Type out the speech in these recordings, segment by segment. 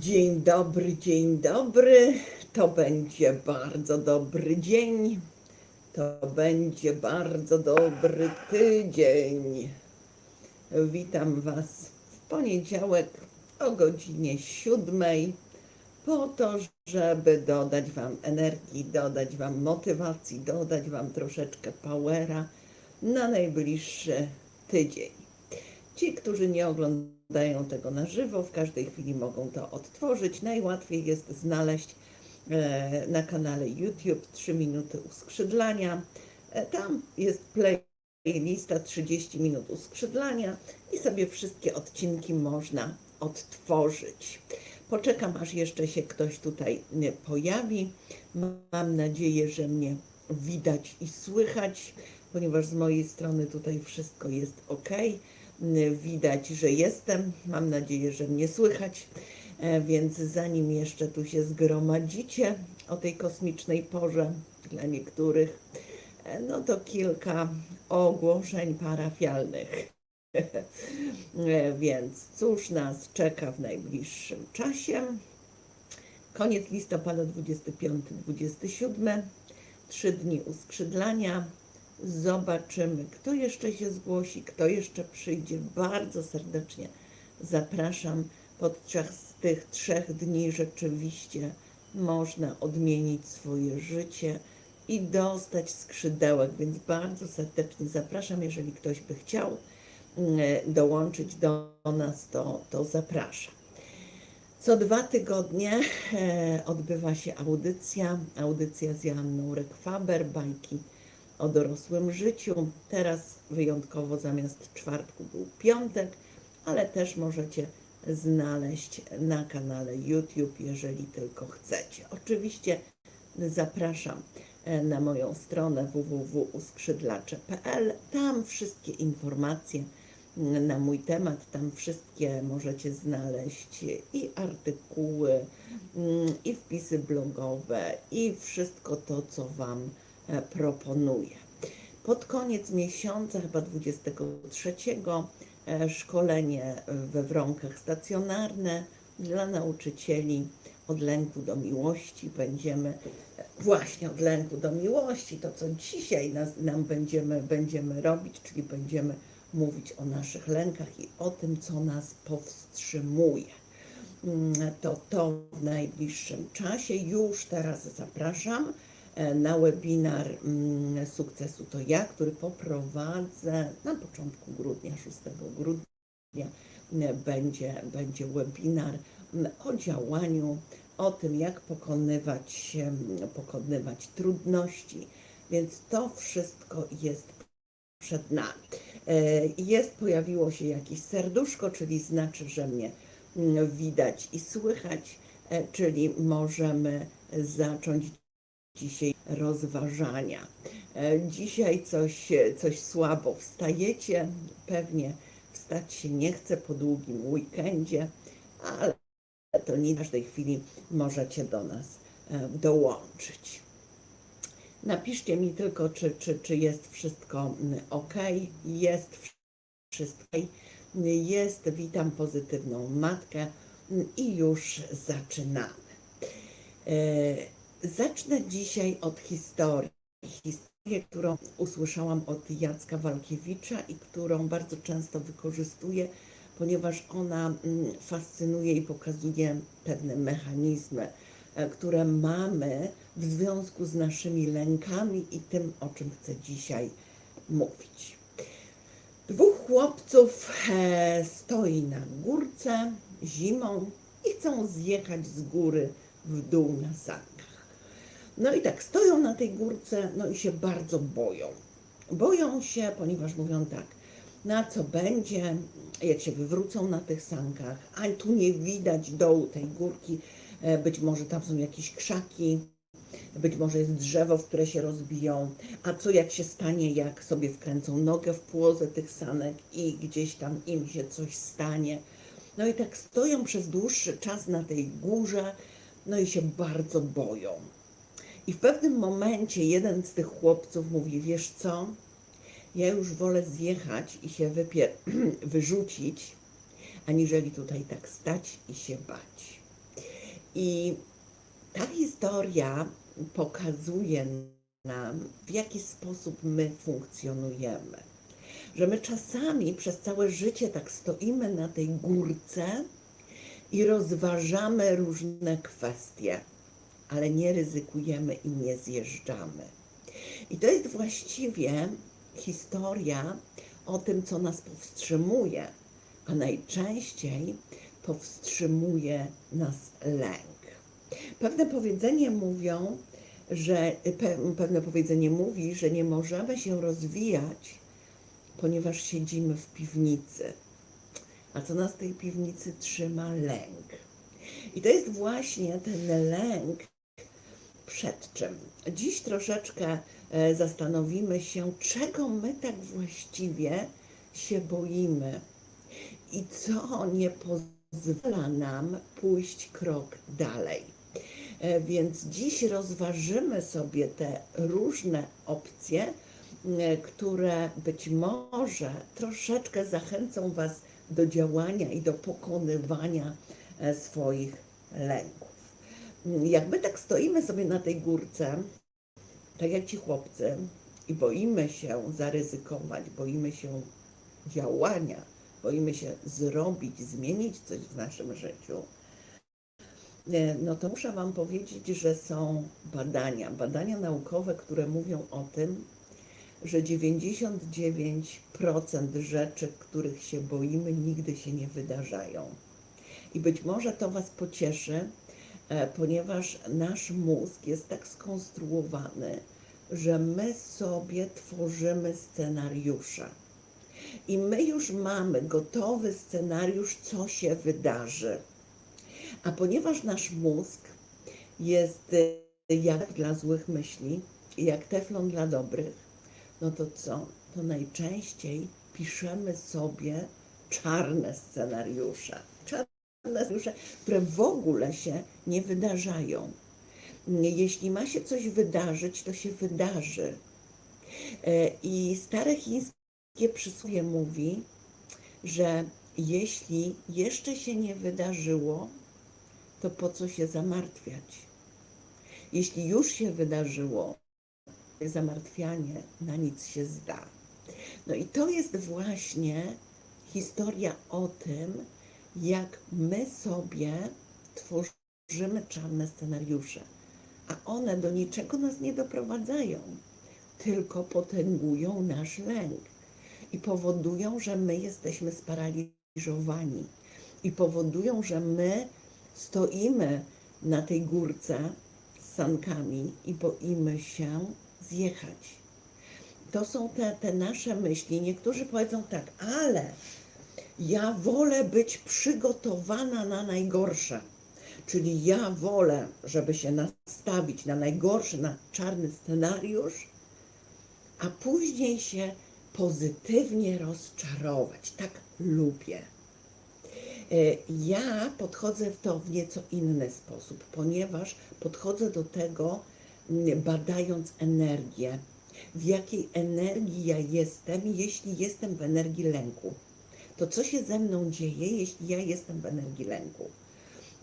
Dzień dobry, dzień dobry. To będzie bardzo dobry dzień. To będzie bardzo dobry tydzień. Witam Was w poniedziałek o godzinie siódmej po to, żeby dodać Wam energii, dodać Wam motywacji, dodać Wam troszeczkę powera na najbliższy tydzień. Ci, którzy nie oglądają tego na żywo, w każdej chwili mogą to odtworzyć. Najłatwiej jest znaleźć e, na kanale YouTube 3 minuty uskrzydlania. E, Tam jest playlista 30 minut uskrzydlania i sobie wszystkie odcinki można odtworzyć. Poczekam, aż jeszcze się ktoś tutaj nie pojawi. Mam nadzieję, że mnie widać i słychać, ponieważ z mojej strony tutaj wszystko jest ok. Widać, że jestem. Mam nadzieję, że mnie słychać. E, Więc zanim jeszcze tu się zgromadzicie o tej kosmicznej porze dla niektórych, e, no to kilka ogłoszeń parafialnych. E, Więc cóż nas czeka w najbliższym czasie? Koniec listopada 25-27, trzy dni uskrzydlania. Zobaczymy, kto jeszcze się zgłosi, kto jeszcze przyjdzie. Bardzo serdecznie zapraszam. Podczas tych trzech dni rzeczywiście można odmienić swoje życie i dostać skrzydełek, więc bardzo serdecznie zapraszam. Jeżeli ktoś by chciał mm, dołączyć do nas, to, to zapraszam. Co dwa tygodnie e, odbywa się audycja, audycja z Joanną Rekwaber, bajki o dorosłym życiu. Teraz wyjątkowo zamiast czwartku był piątek, ale też możecie znaleźć na kanale YouTube, jeżeli tylko chcecie. Oczywiście zapraszam e, na moją stronę www.uskrzydlacze.pl. Tam wszystkie informacje mm, na mój temat, tam wszystkie możecie znaleźć i artykuły, mm, i wpisy blogowe, i wszystko to, co Wam e, proponuję. Pod koniec miesiąca, chyba 23, e, szkolenie we wronkach stacjonarne dla nauczycieli od lęku do miłości. Będziemy e, właśnie od lęku do miłości, to co dzisiaj nas, nam będziemy, będziemy robić, czyli będziemy mówić o naszych lękach i o tym, co nas powstrzymuje. Mm, To to w najbliższym czasie. Już teraz zapraszam e, na webinar mm, Sukcesu to ja, który poprowadzę na początku grudnia, 6 grudnia. e, Będzie, będzie webinar mm, o działaniu, o tym, jak pokonywać, em, pokonywać trudności. Więc to wszystko jest przed nami. E, Jest, pojawiło się jakieś serduszko, czyli znaczy, że mnie mm, widać i słychać, e, czyli możemy zacząć dzisiaj rozważania. E, Dzisiaj coś, coś słabo wstajecie, pewnie wstać się nie chce po długim weekendzie, ale to nie w każdej chwili możecie do nas e, dołączyć. Napiszcie mi tylko, czy, czy, czy jest wszystko ok. Jest wszystko. Jest, witam pozytywną matkę mm, i już zaczynamy. Zacznę dzisiaj od historii. Historię, którą usłyszałam od Jacka Walkiewicza i którą bardzo często wykorzystuję, ponieważ ona mm, fascynuje i pokazuje pewne mechanizmy, e, które mamy w związku z naszymi lękami i tym, o czym chcę dzisiaj mówić. Dwóch chłopców e, stoi na górce zimą i chcą zjechać z góry w dół na sankach. No i tak, stoją na tej górce, no i się bardzo boją. Boją się, ponieważ mówią tak, na co będzie, jak się wywrócą na tych sankach, a tu nie widać dołu tej górki, e, być może tam są jakieś krzaki, być może jest drzewo, w które się rozbiją, a co jak się stanie, jak sobie wkręcą nogę w płozę tych sanek i gdzieś tam im się coś stanie. No i tak stoją przez dłuższy czas na tej górze, no i się bardzo boją. I w pewnym momencie jeden z tych chłopców mówi, wiesz co, ja już wolę zjechać i się wypier- wyrzucić, aniżeli tutaj tak stać i się bać. I ta historia pokazuje nam, w jaki sposób my funkcjonujemy. Że my czasami przez całe życie tak stoimy na tej górce i rozważamy różne kwestie, ale nie ryzykujemy i nie zjeżdżamy. I to jest właściwie historia o tym, co nas powstrzymuje, a najczęściej powstrzymuje nas lęk. Pewne powiedzenie mówią, że pe, pewne powiedzenie mówi, że nie możemy się rozwijać, ponieważ siedzimy w piwnicy. A co nas w tej piwnicy trzyma? Lęk. I to jest właśnie ten lęk przed czym. Dziś troszeczkę e, zastanowimy się, czego my tak właściwie się boimy i co nie pozwala nam pójść krok dalej. E, Więc dziś rozważymy sobie te różne opcje, e, które być może troszeczkę zachęcą Was do działania i do pokonywania swoich lęków. Jak my tak stoimy sobie na tej górce, tak jak ci chłopcy, i boimy się zaryzykować, boimy się działania, boimy się zrobić, zmienić coś w naszym życiu, E, no to muszę Wam powiedzieć, że są badania, badania naukowe, które mówią o tym, że 99% rzeczy, których się boimy, nigdy się nie wydarzają. I być może to Was pocieszy, ponieważ nasz mózg jest tak skonstruowany, że my sobie tworzymy scenariusze. I my już mamy gotowy scenariusz, co się wydarzy. A ponieważ nasz mózg jest y, jak dla złych myśli, jak teflon dla dobrych, no to co? To najczęściej piszemy sobie czarne scenariusze. Scenariusze, które w ogóle się nie wydarzają. Jeśli ma się coś wydarzyć, to się wydarzy. E, I stare chińskie przysłowie mówi, że jeśli jeszcze się nie wydarzyło, to po co się zamartwiać? Jeśli już się wydarzyło, zamartwianie na nic się zda. No i to jest właśnie historia o tym, jak my sobie tworzymy czarne scenariusze, a one do niczego nas nie doprowadzają, tylko potęgują nasz lęk i powodują, że my jesteśmy sparaliżowani i powodują, że my stoimy na tej górce z sankami i boimy się zjechać. To są te, te nasze myśli. Niektórzy powiedzą tak, ale ja wolę być przygotowana na najgorsze. Czyli ja wolę, żeby się nastawić na najgorszy, na czarny scenariusz, a później się pozytywnie rozczarować. Tak lubię. E, Ja podchodzę w to w nieco inny sposób, ponieważ podchodzę do tego badając energię. W jakiej energii ja jestem, jeśli jestem w energii lęku? To co się ze mną dzieje, jeśli ja jestem w energii lęku?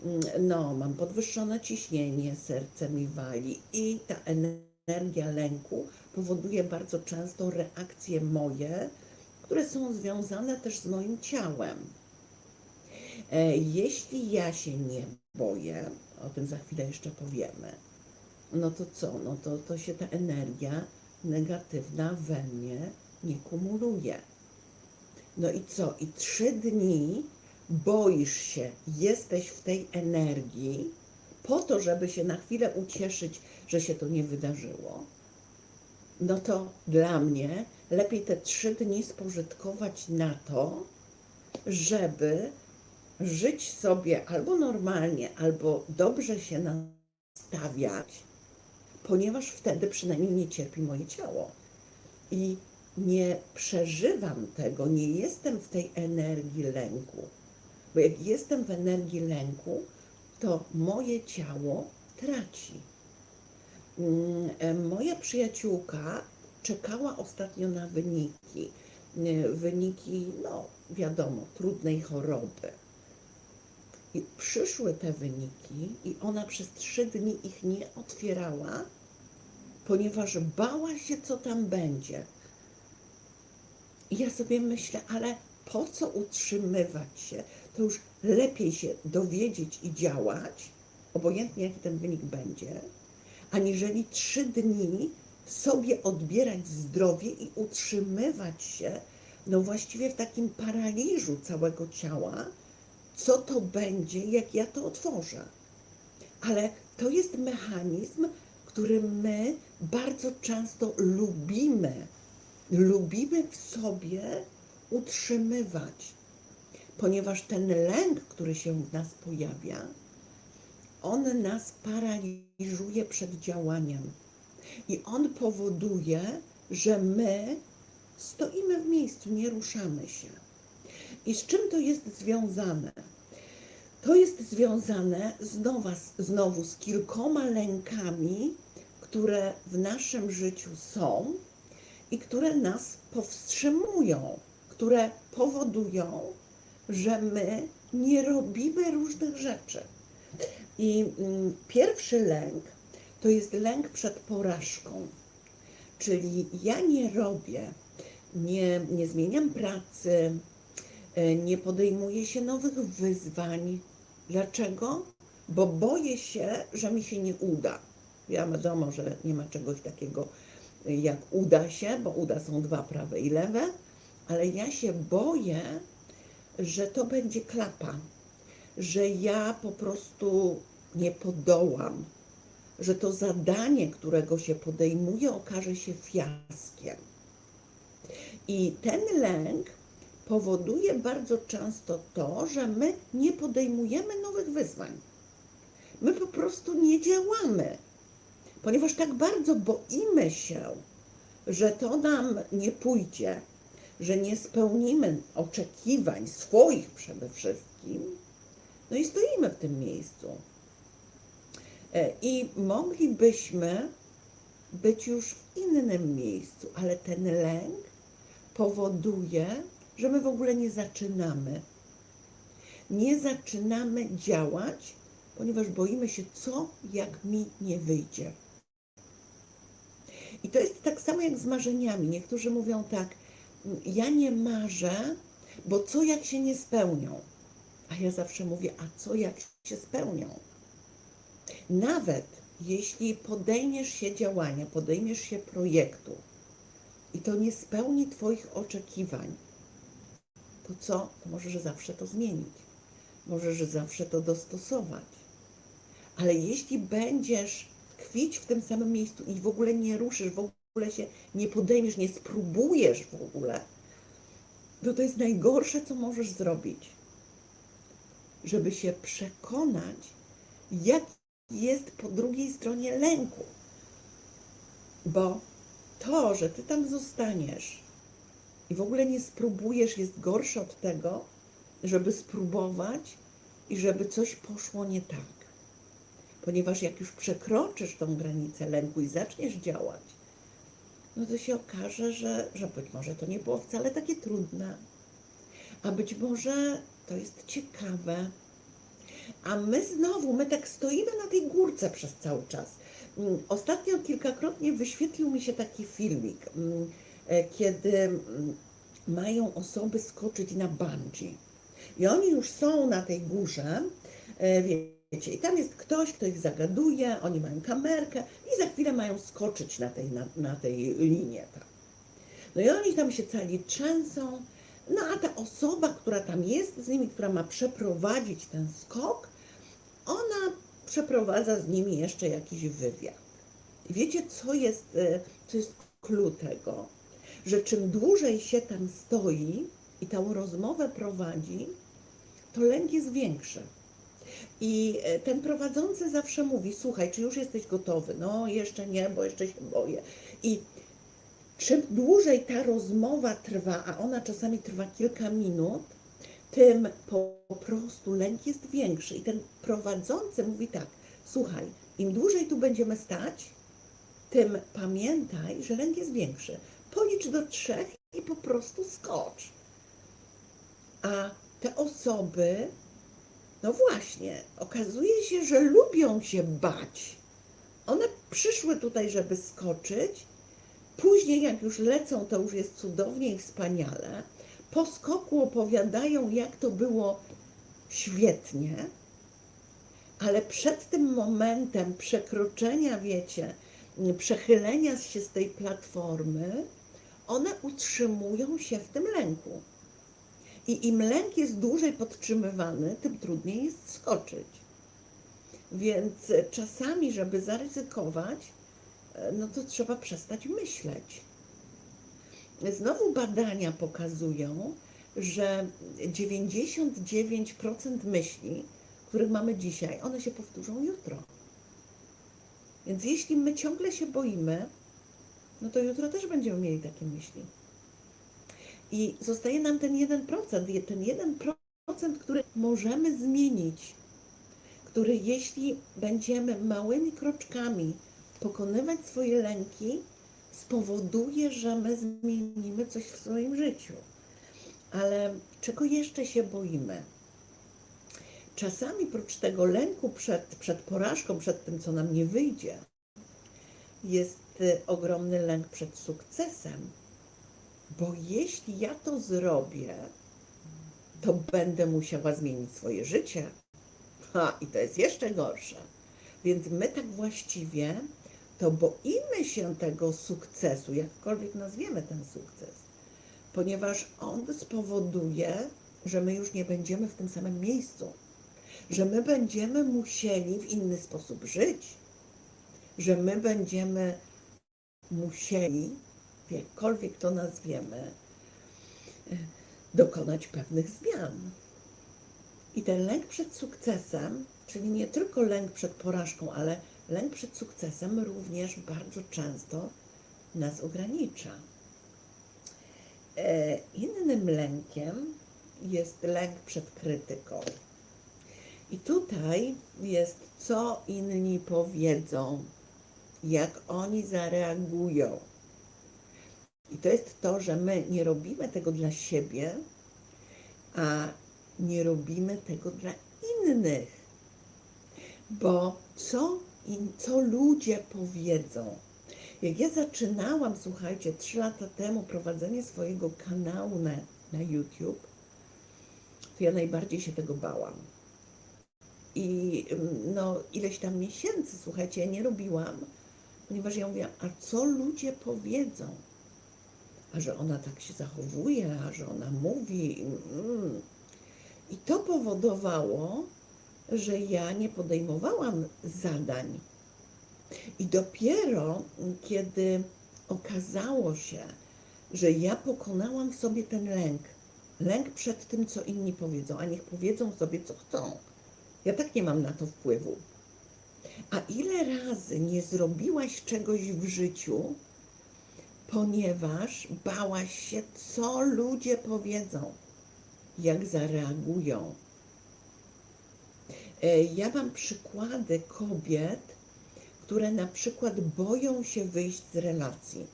Mm, No, mam podwyższone ciśnienie, serce mi wali i ta energia lęku powoduje bardzo często reakcje moje, które są związane też z moim ciałem. E, Jeśli ja się nie boję, o tym za chwilę jeszcze powiemy, no to co? No to, to się ta energia negatywna we mnie nie kumuluje. No i co? I trzy dni boisz się, jesteś w tej energii, po to, żeby się na chwilę ucieszyć, że się to nie wydarzyło. No to dla mnie lepiej te trzy dni spożytkować na to, żeby żyć sobie albo normalnie, albo dobrze się nastawiać, ponieważ wtedy przynajmniej nie cierpi moje ciało. I nie przeżywam tego, nie jestem w tej energii lęku. Bo jak jestem w energii lęku, to moje ciało traci. Mm, Moja przyjaciółka czekała ostatnio na wyniki. E, Wyniki, no wiadomo, trudnej choroby. I przyszły te wyniki, i ona przez trzy dni ich nie otwierała, ponieważ bała się, co tam będzie. I ja sobie myślę, ale po co utrzymywać się? To już lepiej się dowiedzieć i działać, obojętnie jaki ten wynik będzie, aniżeli trzy dni sobie odbierać zdrowie i utrzymywać się, no właściwie w takim paraliżu całego ciała, co to będzie, jak ja to otworzę. Ale to jest mechanizm, który my bardzo często lubimy, lubimy w sobie utrzymywać, ponieważ ten lęk, który się w nas pojawia, on nas paraliżuje przed działaniem. I on powoduje, że my stoimy w miejscu, nie ruszamy się. I z czym to jest związane? To jest związane znowu, znowu z kilkoma lękami, które w naszym życiu są i które nas powstrzymują, które powodują, że my nie robimy różnych rzeczy. I mm, pierwszy lęk to jest lęk przed porażką. Czyli ja nie robię, nie, nie zmieniam pracy, e, nie podejmuję się nowych wyzwań. Dlaczego? Bo boję się, że mi się nie uda. Ja wiadomo, że nie ma czegoś takiego jak uda się, bo uda są dwa prawe i lewe, ale ja się boję, że to będzie klapa, że ja po prostu nie podołam, że to zadanie, którego się podejmuje, okaże się fiaskiem. I ten lęk powoduje bardzo często to, że my nie podejmujemy nowych wyzwań. My po prostu nie działamy, ponieważ tak bardzo boimy się, że to nam nie pójdzie, że nie spełnimy oczekiwań swoich przede wszystkim, no i stoimy w tym miejscu. E, I moglibyśmy być już w innym miejscu, ale ten lęk powoduje, że my w ogóle nie zaczynamy. Nie zaczynamy działać, ponieważ boimy się, co jak mi nie wyjdzie. I to jest tak samo jak z marzeniami. Niektórzy mówią tak, ja nie marzę, bo co jak się nie spełnią? A ja zawsze mówię, a co jak się spełnią? Nawet jeśli podejmiesz się działania, podejmiesz się projektu i to nie spełni Twoich oczekiwań, to co? To możesz zawsze to zmienić. Możesz zawsze to dostosować. Ale jeśli będziesz tkwić w tym samym miejscu i w ogóle nie ruszysz, w ogóle się nie podejmiesz, nie spróbujesz w ogóle, to to jest najgorsze, co możesz zrobić. Żeby się przekonać, jak jest po drugiej stronie lęku. Bo to, że ty tam zostaniesz i w ogóle nie spróbujesz, jest gorsze od tego, żeby spróbować i żeby coś poszło nie tak. Ponieważ jak już przekroczysz tą granicę lęku i zaczniesz działać, no to się okaże, że, że być może to nie było wcale takie trudne, a być może to jest ciekawe, a my znowu, my tak stoimy na tej górce przez cały czas. Mm, Ostatnio kilkakrotnie wyświetlił mi się taki filmik, mm, e, kiedy mm, mają osoby skoczyć na bungee. I oni już są na tej górze, e, wiecie, i tam jest ktoś, kto ich zagaduje, oni mają kamerkę i za chwilę mają skoczyć na tej, na, na tej linie. Tam. No i oni tam się cali trzęsą, no a ta osoba, która tam jest z nimi, która ma przeprowadzić ten skok, ona przeprowadza z nimi jeszcze jakiś wywiad. I wiecie, co jest, e, co jest clue tego? Że czym dłużej się tam stoi i tą rozmowę prowadzi, to lęk jest większy. I e, ten prowadzący zawsze mówi: Słuchaj, czy już jesteś gotowy? No, jeszcze nie, bo jeszcze się boję. I czym dłużej ta rozmowa trwa, a ona czasami trwa kilka minut, tym po prostu lęk jest większy. I ten prowadzący mówi tak: Słuchaj, im dłużej tu będziemy stać, tym pamiętaj, że lęk jest większy. Policz do trzech i po prostu skocz. A te osoby No właśnie, okazuje się, że lubią się bać. One przyszły tutaj, żeby skoczyć. Później, jak już lecą, to już jest cudownie i wspaniale. Po skoku opowiadają, jak to było świetnie, ale przed tym momentem przekroczenia, wiecie, przechylenia się z tej platformy, one utrzymują się w tym lęku. I im lęk jest dłużej podtrzymywany, tym trudniej jest skoczyć. Więc czasami, żeby zaryzykować, e, no to trzeba przestać myśleć. Znowu badania pokazują, że 99% myśli, których mamy dzisiaj, one się powtórzą jutro. Więc jeśli my ciągle się boimy, no to jutro też będziemy mieli takie myśli. I zostaje nam ten 1%, je- ten 1%, który możemy zmienić, który jeśli będziemy małymi kroczkami pokonywać swoje lęki, spowoduje, że my zmienimy coś w swoim życiu. Ale czego jeszcze się boimy? Czasami prócz tego lęku przed, przed porażką, przed tym, co nam nie wyjdzie, jest y, ogromny lęk przed sukcesem. Bo jeśli ja to zrobię, to będę musiała zmienić swoje życie. Ha, i to jest jeszcze gorsze. Więc my tak właściwie to boimy się tego sukcesu, jakkolwiek nazwiemy ten sukces, ponieważ on spowoduje, że my już nie będziemy w tym samym miejscu, że my będziemy musieli w inny sposób żyć, że my będziemy musieli, jakkolwiek to nazwiemy, e, dokonać pewnych zmian. I ten lęk przed sukcesem, czyli nie tylko lęk przed porażką, ale lęk przed sukcesem również bardzo często nas ogranicza. E, Innym lękiem jest lęk przed krytyką. I tutaj jest, co inni powiedzą, jak oni zareagują. I to jest to, że my nie robimy tego dla siebie, a nie robimy tego dla innych. Bo co, in, co ludzie powiedzą? Jak ja zaczynałam, słuchajcie, trzy lata temu prowadzenie swojego kanału na, na YouTube, to ja najbardziej się tego bałam. I ym, no, ileś tam miesięcy, słuchajcie, ja nie robiłam, ponieważ ja mówiłam, a co ludzie powiedzą? A że ona tak się zachowuje, a że ona mówi. Mm. I to powodowało, że ja nie podejmowałam zadań. I dopiero kiedy okazało się, że ja pokonałam w sobie ten lęk, lęk przed tym, co inni powiedzą, a niech powiedzą sobie, co chcą. Ja tak nie mam na to wpływu. A ile razy nie zrobiłaś czegoś w życiu, ponieważ bałaś się, co ludzie powiedzą, jak zareagują. E, Ja mam przykłady kobiet, które na przykład boją się wyjść z relacji,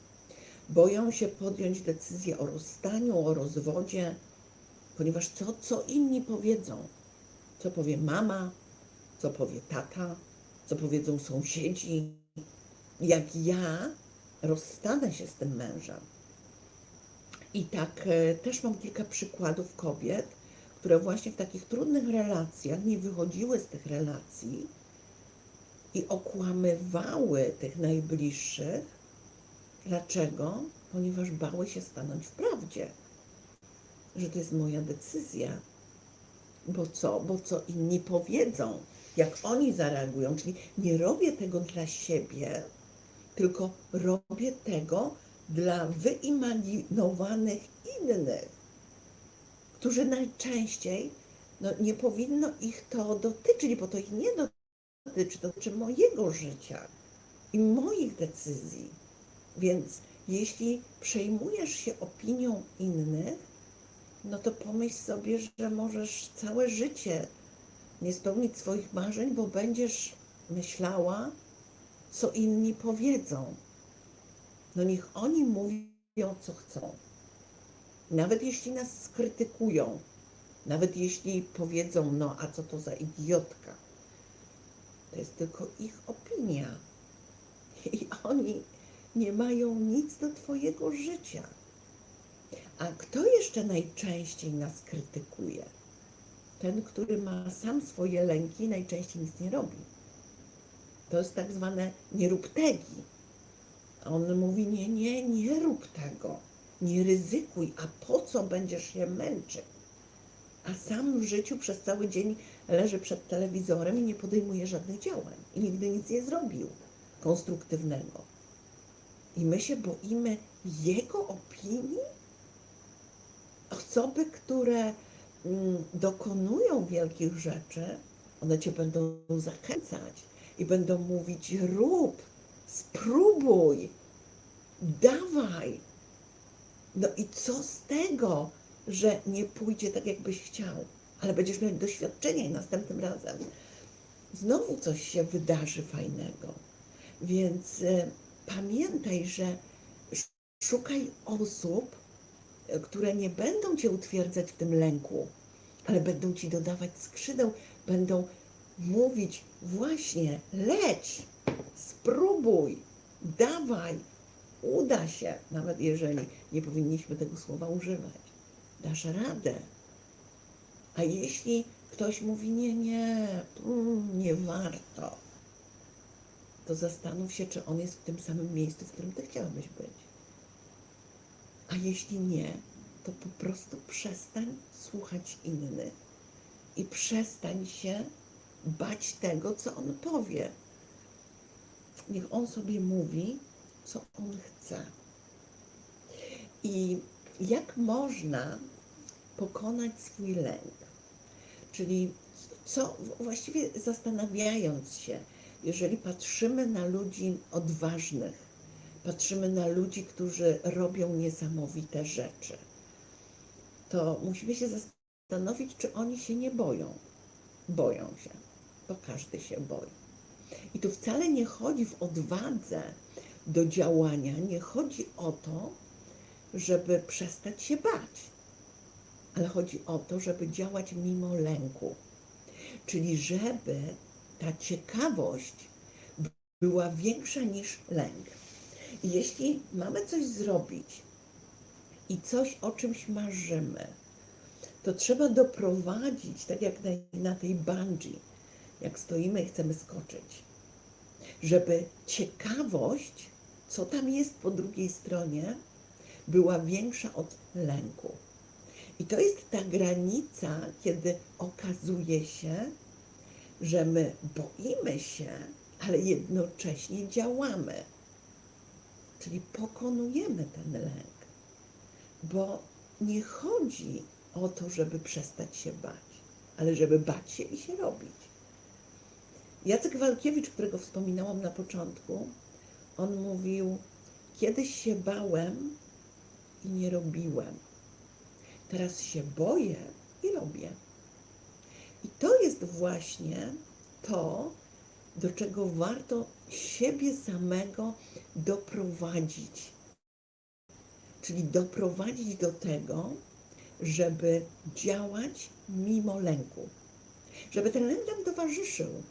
boją się podjąć decyzję o rozstaniu, o rozwodzie, ponieważ co, co inni powiedzą, co powie mama, co powie tata, co powiedzą sąsiedzi, jak ja rozstanę się z tym mężem. I tak e, też mam kilka przykładów kobiet, które właśnie w takich trudnych relacjach nie wychodziły z tych relacji i okłamywały tych najbliższych. Dlaczego? Ponieważ bały się stanąć w prawdzie, że to jest moja decyzja. Bo co? Bo co inni powiedzą, jak oni zareagują. Czyli nie robię tego dla siebie, tylko robię tego dla wyimaginowanych innych, którzy najczęściej no, nie powinno ich to dotyczyć, bo to ich nie dotyczy, to dotyczy mojego życia i moich decyzji. Więc jeśli przejmujesz się opinią innych, no to pomyśl sobie, że możesz całe życie nie spełnić swoich marzeń, bo będziesz myślała, co inni powiedzą. No niech oni mówią, co chcą. Nawet jeśli nas skrytykują, Nawet jeśli powiedzą, no a co to za idiotka, to jest tylko ich opinia. I oni nie mają nic do Twojego życia. A kto jeszcze najczęściej nas krytykuje? Ten, który ma sam swoje lęki najczęściej nic nie robi. To jest tak zwane nie rób tegi. On mówi, nie, nie, nie rób tego. Nie ryzykuj, a po co będziesz się męczył? A sam w życiu przez cały dzień leży przed telewizorem i nie podejmuje żadnych działań. I nigdy nic nie zrobił konstruktywnego. I my się boimy jego opinii? Osoby, które mm, dokonują wielkich rzeczy, one cię będą zachęcać i będą mówić: rób, spróbuj, dawaj. No i co z tego, że nie pójdzie tak, jakbyś chciał, ale będziesz miał doświadczenie i następnym razem znowu coś się wydarzy fajnego. Więc e, pamiętaj, że sz- szukaj osób, e, które nie będą cię utwierdzać w tym lęku, ale będą ci dodawać skrzydeł, będą mówić właśnie leć, spróbuj, dawaj, uda się, nawet jeżeli nie powinniśmy tego słowa używać. Dasz radę. A jeśli ktoś mówi nie, nie, mm, nie warto, to zastanów się, czy on jest w tym samym miejscu, w którym ty chciałbyś być. A jeśli nie, to po prostu przestań słuchać innych i przestań się bać tego, co on powie. Niech on sobie mówi, co on chce. I jak można pokonać swój lęk? Czyli co właściwie zastanawiając się, jeżeli patrzymy na ludzi odważnych, patrzymy na ludzi, którzy robią niesamowite rzeczy, to musimy się zastanowić, czy oni się nie boją. Boją się, bo każdy się boi. I tu wcale nie chodzi w odwadze do działania, nie chodzi o to, żeby przestać się bać, ale chodzi o to, żeby działać mimo lęku. Czyli żeby ta ciekawość była większa niż lęk. I jeśli mamy coś zrobić i coś o czymś marzymy, to trzeba doprowadzić, tak jak na, na tej bungee, jak stoimy i chcemy skoczyć, żeby ciekawość, co tam jest po drugiej stronie, była większa od lęku. I to jest ta granica, kiedy okazuje się, że my boimy się, ale jednocześnie działamy. Czyli pokonujemy ten lęk. Bo nie chodzi o to, żeby przestać się bać, ale żeby bać się i się robić. Jacek Walkiewicz, którego wspominałam na początku, on mówił: Kiedyś się bałem i nie robiłem. Teraz się boję i robię. I to jest właśnie to, do czego warto siebie samego doprowadzić. Czyli doprowadzić do tego, żeby działać mimo lęku. Żeby ten lęk nam towarzyszył,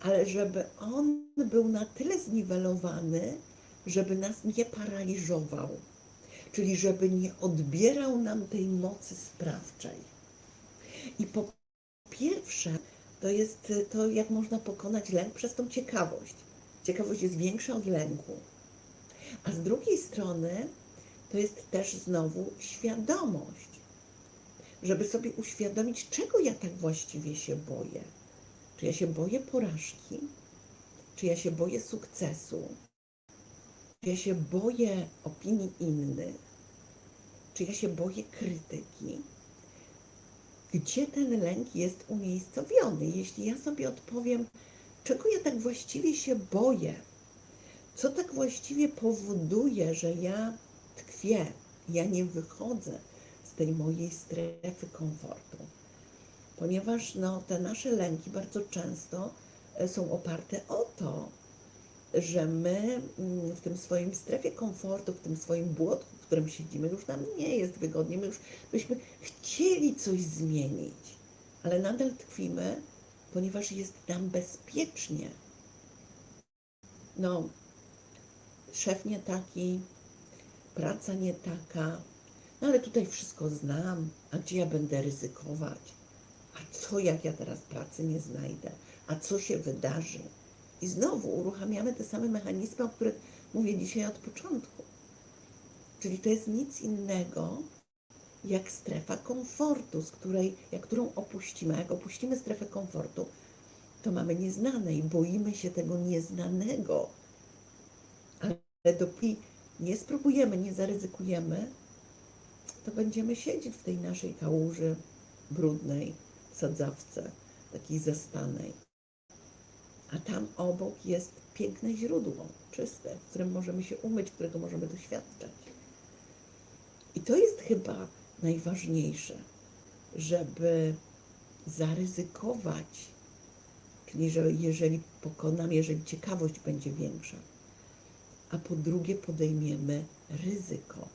ale żeby on był na tyle zniwelowany, żeby nas nie paraliżował. Czyli żeby nie odbierał nam tej mocy sprawczej. I po pierwsze, to jest to, jak można pokonać lęk przez tą ciekawość. Ciekawość jest większa od lęku. A z drugiej strony, to jest też znowu świadomość, żeby sobie uświadomić, czego ja tak właściwie się boję. Czy ja się boję porażki? Czy ja się boję sukcesu? Czy ja się boję opinii innych? Czy ja się boję krytyki? Gdzie ten lęk jest umiejscowiony? Jeśli ja sobie odpowiem, czego ja tak właściwie się boję? Co tak właściwie powoduje, że ja tkwię, ja nie wychodzę z tej mojej strefy komfortu? Ponieważ no, te nasze lęki bardzo często e, są oparte o to, że my mm, w tym swoim strefie komfortu, w tym swoim błotku, którym siedzimy, już nam nie jest wygodnie, my już byśmy chcieli coś zmienić, ale nadal tkwimy, ponieważ jest nam bezpiecznie. No, szef nie taki, praca nie taka, no ale tutaj wszystko znam, a gdzie ja będę ryzykować? A co jak ja teraz pracy nie znajdę? A co się wydarzy? I znowu uruchamiamy te same mechanizmy, o których mówię dzisiaj od początku. Czyli to jest nic innego jak strefa komfortu, z której, jak którą opuścimy. A jak opuścimy strefę komfortu, to mamy nieznane i boimy się tego nieznanego. Ale dopóki nie spróbujemy, nie zaryzykujemy, to będziemy siedzieć w tej naszej kałuży brudnej, sadzawce, takiej zastanej. A tam obok jest piękne źródło, czyste, w którym możemy się umyć, którego możemy doświadczać. I to jest chyba najważniejsze, żeby zaryzykować, czyli że jeżeli pokonam, jeżeli ciekawość będzie większa, a po drugie podejmiemy ryzyko.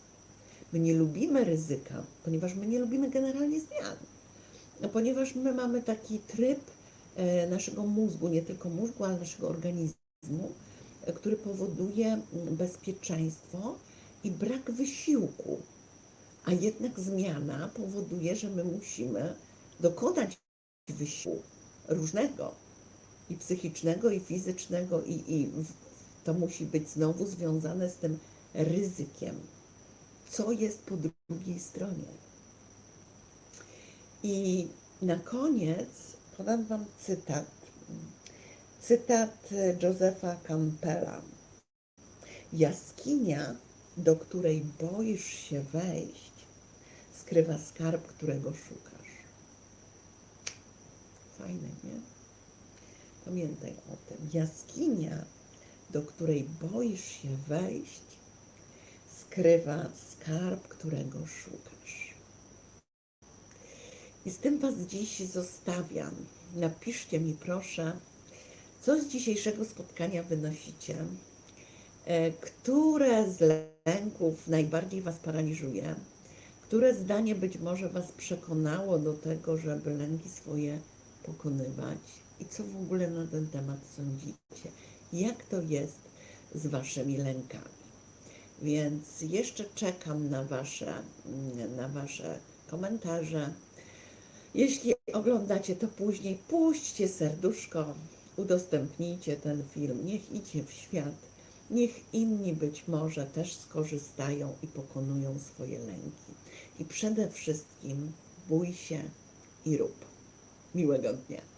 My nie lubimy ryzyka, ponieważ my nie lubimy generalnie zmian. No, ponieważ my mamy taki tryb e, naszego mózgu, nie tylko mózgu, ale naszego organizmu, e, który powoduje mm, bezpieczeństwo i brak wysiłku. A jednak zmiana powoduje, że my musimy dokonać wysiłku różnego i psychicznego, i fizycznego, i, i to musi być znowu związane z tym ryzykiem. Co jest po drugiej stronie? I na koniec podam Wam cytat. Cytat Josefa Campbella. Jaskinia, do której boisz się wejść, skrywa skarb, którego szukasz. Fajne, nie? Pamiętaj o tym. Jaskinia, do której boisz się wejść, skrywa skarb, którego szukasz. I z tym Was dziś zostawiam. Napiszcie mi proszę, co z dzisiejszego spotkania wynosicie, e, które z lęków najbardziej Was paraliżuje, które zdanie być może Was przekonało do tego, żeby lęki swoje pokonywać i co w ogóle na ten temat sądzicie. Jak to jest z Waszymi lękami? Więc jeszcze czekam na Wasze, na wasze komentarze. Jeśli oglądacie to później, puśćcie serduszko, udostępnijcie ten film, niech idzie w świat, niech inni być może też skorzystają i pokonują swoje lęki. I przede wszystkim bój się i rób. Miłego dnia.